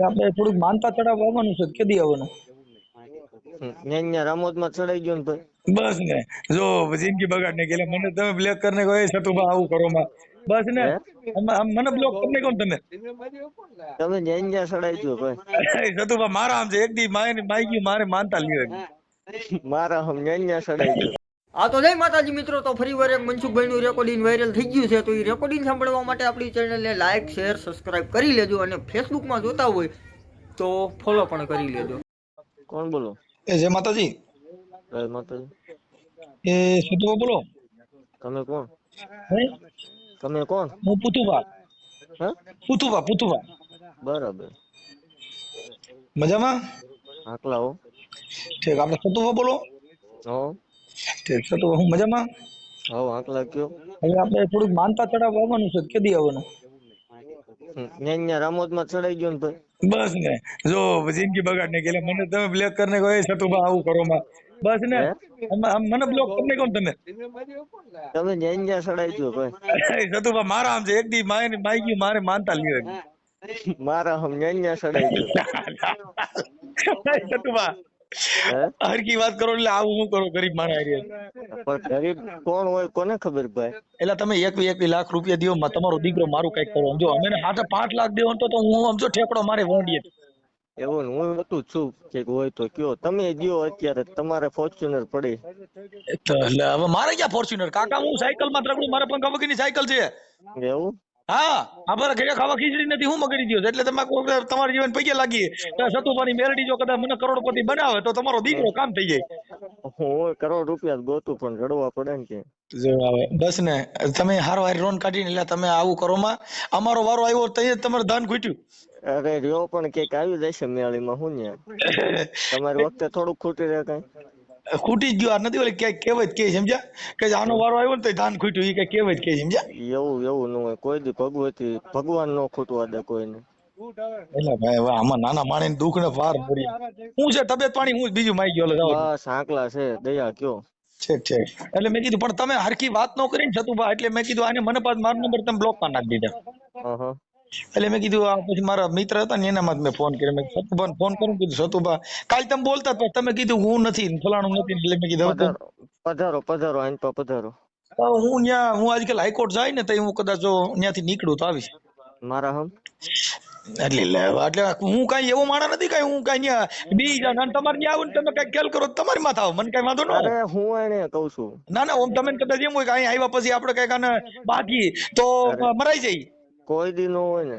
આપણે થોડુંક માનતા ચડાવવા આવવાનું. છે કેદી આવવાનું રમતમાં ચડાઈ ગયો ને ભાઈ બસ ને જો જિંદગી બગાડ ને ગયેલા. મને તમે બ્લેક કરીને કહો છતુભા આવું કરો માં બસ ને મને બ્લોક કરીને કહો તમે. તમે ચડાઈ ગયો ભાઈ મારા આમ છે એક દી માય માઈ ગયું મારે માનતા લ્યો મારા હમ ચડાઈ ગયો. આ તો જય માતાજી મિત્રો તો ફરી વાર એક મનસુખભાઈનું રેકોર્ડિંગ વાયરલ થઈ ગયું છે તો એ રેકોર્ડિંગ સાંભળવા માટે આપણી ચેનલને લાઇક શેર સબસ્ક્રાઇબ કરી લેજો અને ફેસબુકમાં જોતા હોય તો ફોલો પણ કરી લેજો. કોણ બોલો? એ જય માતાજી. જય માતાજી. એ સુધો બોલો. તમે કોણ? હે? તમે કોણ? હું પુતુભા. હા? પુતુભા પુતુભા. બરાબર. મજામાં? આકલા હો. ઠીક આપણે સતુભા બોલો. હો. ઠીક તો હું મજામાં? હા આકલા કયો હવે આપણે થોડુંક માનતા ચડાવ આવવાનું છે કેદી આવવાનું? ન્યા ન્યા રામોદમાં ચડાઈ ગયો ને ભાઈ. બસ ને. જો જિંદગી બગાડને કે મને તમે બ્લોક કરીને કહો એ સતુભા આવું કરો માં બસ ને. મને બ્લોક કરીને કોણ તમે. તમે ન્યા ચડાઈ ગયો ભાઈ. સતુભા મારા આમ છે. એક દી માય માઈ ગયું મારે માનતા લ્યો મારા હમ ન્યા ચડાઈ ગયો. સતુભા હે હરકી વાત કરો એટલે આવું હું કરો? ગરીબ માણસ. પણ ગરીબ કોણ હોય કોને ખબર ભાઈ? એટલે તમે એક એક લાખ રૂપિયા દો માં તમારો દીકરો મારું કંઈક કરો. સમજો અમે હાથે પાંચ લાખ દેવો તો હું સમજો ઠેકડો મારે વોંડીએ. એવું હું હતું છું કે હોય તો કયો. તમે દ્યો અત્યારે તમારે ફોર્ચ્યુનર પડી. એટલે હવે મારે ક્યાં ફોર્ચ્યુનર કાકા હું સાયકલમાં ત્રકડું મારે પંખા વગરની સાયકલ છે. એવું? હા અમારે ઘરે ખાવા ખીચડી નથી હું મગડી દ્યો એટલે તમે તમારી વખત જીવન પૈકે લાગી સતુભાની મેરડી જો કદાચ મને કરોડપતિ બનાવે તો તમારો દીકરો કામ થઈ જાય. હું કરોડ રૂપિયા ગોતું પણ રડવા પડે ને કે જો આવે બસ ને તમે હારો હારી રોન કાઢીને એટલે તમે આવું કરો માં. અમારો વારો આવ્યો તો તમારે ધાન ખૂટ્યું અરે રહ્યો પણ ક્યાંક આવી જશે મેળીમાં હું ને તમારી વખતે થોડુંક ખૂટી રહે કઈ. ખૂટી જ ગયો આ નથી ઓલી ક્યાંક કહેવત કે સમજ્યા? કે આનો વારો આવ્યો ને તો ધાન ખૂટ્યું એ કઈ કહેવત કે સમજ્યા? એવું એવું ન હોય કોઈ દી ભગવતી ભગવાન નો ખૂટવા દે કોઈને. એટલે ભાઈ આમાં નાના માણસ દુઃખ ને પાર પડી. હું છે તબિયત પાણી હું બીજું માઈ ગયો જાઓ. છે દયા કયો. ઠીક ઠીક. એટલે મેં કીધું પણ તમે હરખી વાત ન કરીને છતું એટલે મેં કીધું આને મને પાછ મારો નંબર તમે બ્લોકમાં નાખી દીધા. એટલે મેં કીધું આ પછી મારા મિત્ર હતા ને એનામાં જ મેં ફોન કર્યો. મેં સતુભાને ફોન કરું કીધું સતુભા કાલ તમે બોલતા હતા તમે કીધું હું નથી ફલાણું નથી એટલે મેં કીધું પધારો પધારો આઈન પા પધારો. હું ત્યાં હું આજકાલ હાઈકોર્ટ જાય ને તો હું કદાચ જો ત્યાંથી નીકળું તો આવીશ. મારા હમ? એટલે એટલે હું કઈ એવો માણસ નથી કઈ હું કઈ બી જાઉં અને તમારે ત્યાં આવું તમે કઈ કેલ કરો તમારી માથા આવો મને કઈ વાંધો ન અરે હું એને કઉ છું. ના ના ઓમ તમે કદાચ એમ હોય કે અહીં આવ્યા પછી આપણે કંઈક કાને બાકી તો મરાઈ જાય કોઈ દી નો હોય ને.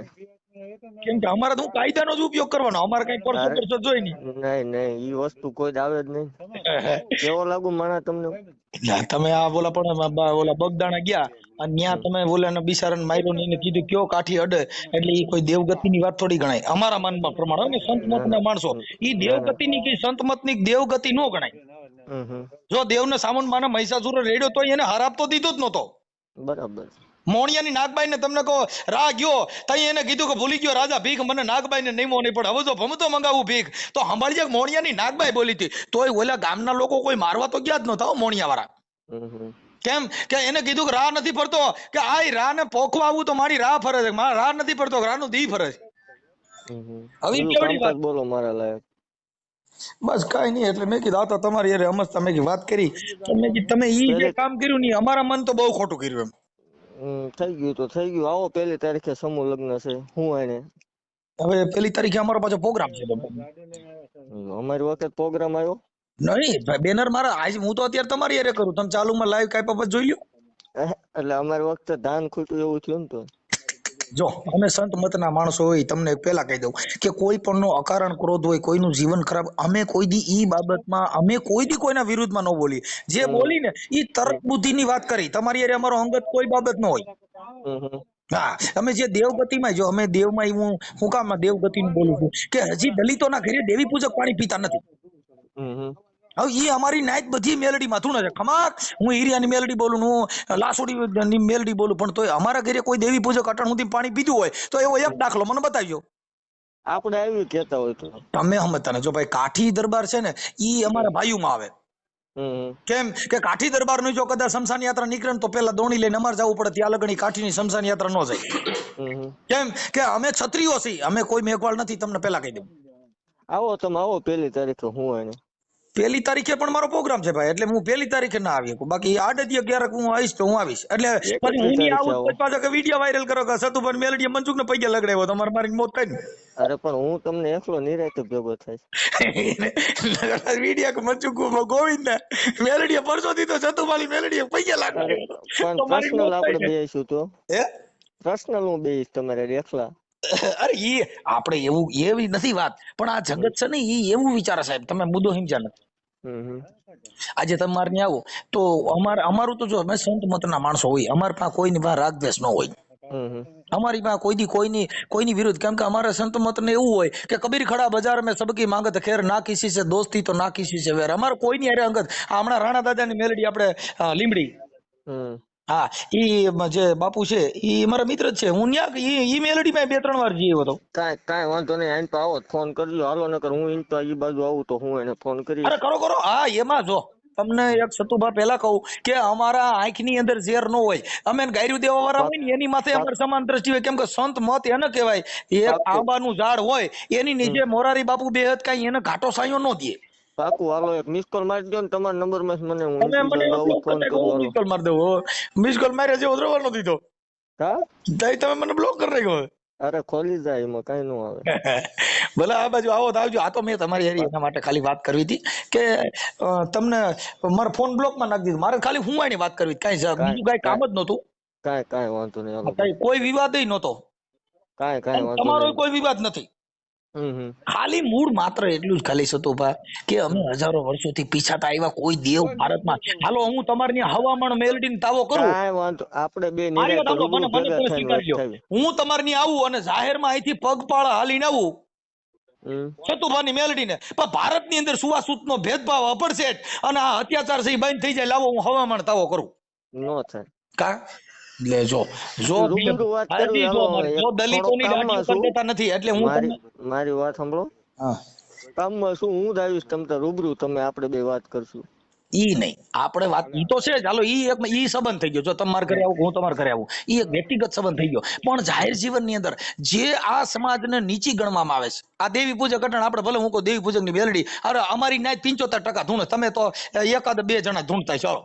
કેમ કે અમારે તો હું કાયદાનો જ ઉપયોગ કરવાનો. અમારે કઈ પરસો પરસો જોઈ નહીં. નહીં નહીં ઈ વસ્તુ કોઈ જ આવે જ નહીં. કેવો લાગુ માણા તમને? ના, તમે આ બોલા પણ ઓલા બગદાણા ગયા અને ત્યાં તમે ઓલાને બિસારણ માર્યો ને એને કીધું કયો કાઠી અડે? એટલે ઈ કોઈ દેવગતિની વાત થોડી ગણાય. અમારા મનમાં પ્રમાણે અમે ને સંત મતના માણસો. ઈ દેવગતિની કે સંત મતની દેવગતિ નો ગણાય. જો દેવને સામન માને મહિષાસુર રેડ્યો તો એને હરાપ તો દીધો જ નતો બરાબર. મોણિયાની નાગબાઈને તમને કહો રા ગયો. તઈ એને કીધું કે ભૂલી ગયો રાજા ભીખ મને નાગબાઈને નહીં નહીં પણ હવે જો ભમતો મંગાવું ભીખ તો સંભાળી જાય મોણિયાની નાગબાઈ બોલી હતી. તોય ઓલા ગામના લોકો કોઈ મારવા તો ગયા જ નતા મોણિયાવાળા. કેમ? કે એને કીધું કે રા નથી ફરતો. કે આ રા ને પોખવા આવું તો મારી રા ફરે છે. મારા રા નથી ફરતો રા નું દી ફરે છે. હવે કેવડી બોલો મારા લાયક. બસ કઈ નહીં એટલે મેં કીધું આ તમારી યાર અમસ્તા મેં વાત કરી. તમે તમે ઈ જે કામ કર્યું નહીં અમારા મન તો બહુ ખોટું કર્યું એમ. હમ, થઈ ગયું તો થઈ ગયું. આવો પહેલી તારીખે સમૂહ લગ્ન છે. હું એને હવે પેલી તારીખે અમારો પાછો પ્રોગ્રામ છે અમારી વખત પ્રોગ્રામ આવ્યો નહીં બેનર મારા આજ હું તો અત્યારે તમારી યારે કરું. તમે ચાલુમાં લાઈવ કાંઈ બાબત જોઈ લ્યો. એટલે અમારી વખતે ધાન ખૂટ્યું એવું થયું ને તો. જો અમે સંત મતના માણસો હોય તમને પેલા કહી દઉં કે કોઈ પણ નો અકારણ ક્રોધ હોય કોઈનું જીવન ખરાબ અમે કોઈ દી ઈ બાબતમાં અમે કોઈ દી કોઈના વિરુદ્ધમાં ન બોલી જે બોલી ને ઈ તર્ક બુદ્ધિની વાત કરી તમારી અરે અમારો અંગત કોઈ બાબત ન હોય. હા અમે જે દેવગતિમાં જો અમે દેવમાં હું હું કામ દેવગતિનું બોલું છું કે હજી દલિતોના ઘરે દેવી પૂજક પાણી પીતા નથી. હવે એ અમારી નાયક બધી મેલડી માથું છે ખમાક હું હીરિયાની મેલડી બોલું હું લાસોડી ની મેલડી બોલું પણ તોય અમારા ઘરે કોઈ દેવી પૂજક અટણ સુધી પાણી પીધું હોય તો એવો એક દાખલો મને બતાવજો. આપણે આવી કેતા હોય તો. તમે સમજતા ને જો ભાઈ કાઠી દરબાર છે ને ઈ અમારા ભાઈઓમાં આવે. કેમ કે કાઠી દરબારનું જો કદાચ શમશાન યાત્રા નીકળે ને તો પેલા દોણી લઈને અમારે જવું પડે ત્યાં લગણી કાઠીની શમશાન યાત્રા ન જાય. કેમ કે અમે ક્ષત્રિયો છીએ અમે કોઈ મેઘવાળ નથી તમને પેલા કહી દઉં. આવો તમે આવો પેલી તારીખે હું એને પહેલી તારીખે પણ મારો પ્રોગ્રામ છે ભાઈ એટલે હું પહેલી તારીખે ના આવી શકું. બાકી આડતીએ ક્યારેક હું આવીશ તો હું આવીશ. એટલે પછી હું નહીં આવું. તો પાછા કે વીડિયો વાયરલ કરો કે સતુભાઈ મેલડીએ મનસુખને પૈયા લગડાવ્યો તમારે મારી મોત થાય ને. અરે પણ હું તમને એકલો તો ભેગો થાય વીડિયો કે મનસુખ ગોવિંદ ને મેલડીએ પરસો દીધો સતુભાઈ મેલડીએ પૈયા અરે પણ પર્સનલ આપણે ને. બેસીશું તો. હે? પર્સનલ હું બેસીશ તમારે એકલા. અરે એ આપણે એવું એવી નથી વાત. પણ આ જગત છે ને એ એવું વિચારે સાહેબ તમે મુદ્દો સમજ્યા નથી. આજે તમારે ત્યાં આવો તો અમારે અમારું તો જો અમે સંત મતના માણસો હોય અમારી પાસે કોઈની પાસે રાગ દ્વેષ ન હોય. અમારી પાસે કોઈ દી કોઈની કોઈની વિરુદ્ધ. કેમ કે અમારે સંત મત ને એવું હોય કે કબીર ખડા બજાર મેં સબકી માંગત ખેર ના કિસી છે દોસ્તી તો ના કિસી છે વેર. અમારે કોઈની અરે અંગત હમણાં રાણા દાદાની મેલડી આપણે લીમડી. હા ઈ જે બાપુ છે ઈ મારા મિત્ર જ છે. હું ન્યા ઈ ઈ મેલડી માં બે ત્રણ વાર જઈએ હતો. કાઈ કાઈ વાંધો નહીં આઈને તો આવો ફોન કરજો હાલો નકર હું ઈન તો ઈ બાજુ આવું તો હું એને ફોન કરી અરે કરો કરો. હા એમાં જો તમને એક સતુભા પહેલા કહું કે અમારા આંખની અંદર ઝેર ન હોય. અમે ગાયરું દેવા વાળા હોય ને એની માથે અમારે સમાન દ્રષ્ટિ હોય. કેમ કે સંત મત એને કહેવાય. એક. આંબાનું ઝાડ હોય એની નીચે મોરારી બાપુ બેહદ કાંઈ એને ઘાટો સાયો ન દે. પાકું હાલો એક મિસ કોલ મારી દો ને તમારા નંબરમાં મને હું તમે મને ફોન કરું મિસ કોલ મારી દો મિસ કોલ માર્યા જેવો દ્રવાનો દીધો. હા? તઈ તમે મને બ્લોક કરી નાખ્યો અરે ખોલી જાય એમાં કઈ નો આવે. ભલે આ બાજુ આવો તો આવજો. આ તો મેં તમારી હેરી એના માટે ખાલી વાત કરવી હતી કે તમને મારો ફોન બ્લોકમાં નાખી દીધો. મારે ખાલી હું એની વાત કરવી કઈ બીજું કઈ કામ જ નહોતું. કાંઈ કઈ વાંધો નહીં કઈ કોઈ વિવાદ નહોતો. કાંઈ કાઈ વાંધો તમારો કોઈ વિવાદ નથી. ખાલી મૂળ માત્ર એટલું જ ખાલી સતુભા કે અમે હજારો વર્ષોથી પીછાતા આવ્યા કોઈ દેવ ભારતમાં. હાલો હું તમારી હવામાન મેલડીને તાવો કરું. વાંધો આપણે બે. હું તમારી આવું અને જાહેરમાં અહીંથી પગપાળા હાલીને આવું. હમ. મેલડી મેલડીને. પણ ભારતની અંદર સુવાસૂતનો ભેદભાવ અપડસેટ અને આ અત્યાચાર છે બંધ થઈ જાય લાવો હું હવામાન તાવો કરું. નો થાય. કા? લે જો. જો વાત જો દલિતોની દેતા નથી એટલે હું મારી વાત સાંભળો. હા. કામમાં શું હું આવીશ તમ રૂબરૂ તમે આપણે બે વાત કરશું. ઈ નહીં. આપણે વાત ઈ તો છે ચાલો ઈ એક ઈ સંબંધ થઈ ગયો. જો તમારે ઘરે આવું હું તમારે ઘરે આવું. ઈ એક વ્યક્તિગત સંબંધ થઈ ગયો. પણ જાહેર જીવનની અંદર જે આ સમાજને નીચી ગણવામાં આવે છે આ દેવી પૂજક અટણ આપણે ભલે હું કહું દેવી પૂજકની બેલડી અરે અમારી ન્યાય પિંચોતેર ટકા ધૂણે તમે તો એકાદ બે જણા ધૂણતા ચાલો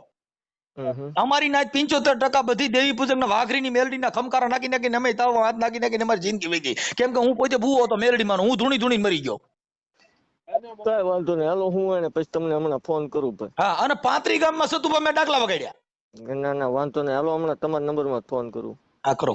અમારી નાય પિંચોતેર ટકા બધી દેવી પૂજક વાઘરીની મેલડીના ખમકારા નાખી નાખીને અમે તાવ હાથ નાખી નાખીને અમારી જિંદગી વહી ગઈ કેમ કે હું પોતે ભૂવો હતો મેલડીમાં હું ધૂણી ધૂણી મરી ગયો. કઈ વાંધો નહીં. હાલો હું એને પછી તમને હમણાં ફોન કરું ભાઈ. હા અને પાંત્રી ગામમાં સતુભા મેં ડાકલા વગાડ્યા. ના ના વાંધો નહીં. હાલો હમણાં તમારા નંબરમાં ફોન કરું. હા કરો.